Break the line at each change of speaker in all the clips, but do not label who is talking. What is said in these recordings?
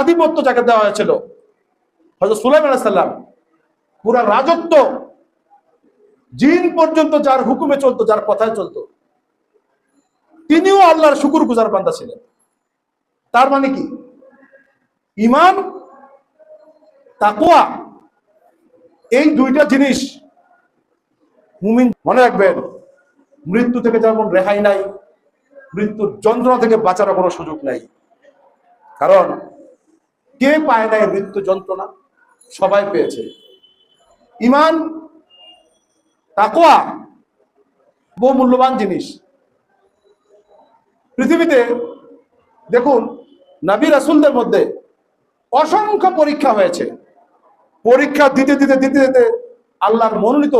আধিপত্য যাকে দেওয়া হয়েছিল। হজরত সুলাইম আলাইসাল্লাম পুরা রাজত্ব জিন পর্যন্ত যার হুকুমে চলতো, যার কথায় চলতো, তিনিও আল্লাহর শুকুর গুজার বান্দা ছিলেন। তার মানে কি? ইমান তাকুয়া এই দুইটা জিনিস মুমিন মনে রাখবেন, মৃত্যু থেকে যেমন রেহাই নাই, মৃত্যুর যন্ত্রণা থেকে বাঁচার কোনো সুযোগ নাই। কারণ কে পায় নাই মৃত্যু যন্ত্রণা? সবাই পেয়েছে। ইমান তাকোয়া বহু মূল্যবান জিনিস। পৃথিবীতে দেখুন, নবী রাসুলদের মধ্যে অসংখ্য পরীক্ষা হয়েছে। পরীক্ষা দিতে দিতে দিতে দিতে আল্লাহর মনোনীত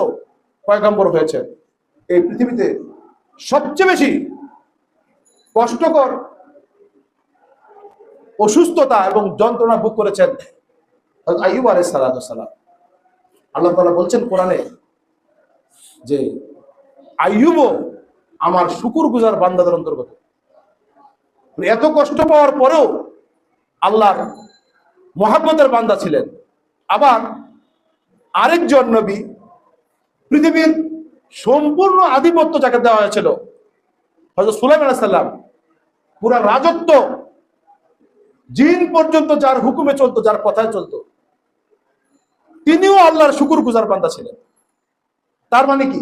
পয়গম্বর হয়েছে। এই পৃথিবীতে সবচেয়ে বেশি কষ্টকর অসুস্থতা এবং যন্ত্রণা ভোগ করেছেন আইয়ুব আলাইহিস সালাম। আল্লাহ তালা বলছেন কোরআনে যে আইয়ুবও আমার শুকুর গুজার বান্দাদের অন্তর্গত। মানে এত কষ্ট পাওয়ার পরেও আল্লাহর মহাব্বতের বান্দা ছিলেন। আবার আরেকজন নবী পৃথিবীর সম্পূর্ণ আধিপত্য যাকে দেওয়া হয়েছিল হয়তো সুলাইম আলাইসাল্লাম পুরা রাজত্ব জিন পর্যন্ত যার হুকুমে চলতো, যার কথায় চলতো, তিনিও আল্লাহর শুকুর গুজার বান্দা ছিলেন। তার মানে কি?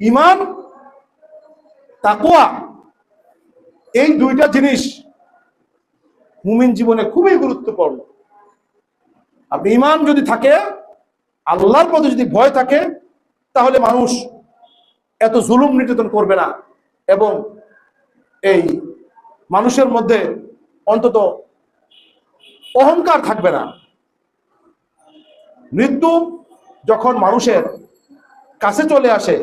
ইমান তাকুয়া এই দুইটা জিনিস মুমিন জীবনে খুবই গুরুত্বপূর্ণ। আপনি ইমান যদি থাকে, আল্লাহর প্রতি যদি ভয় থাকে, তাহলে মানুষ এত জুলুম নির্যাতন করবে না। এবং এই মানুষের মধ্যে অন্তত অহংকার থাকবে না। মৃত্যু যখন মানুষের কাছে চলে আসে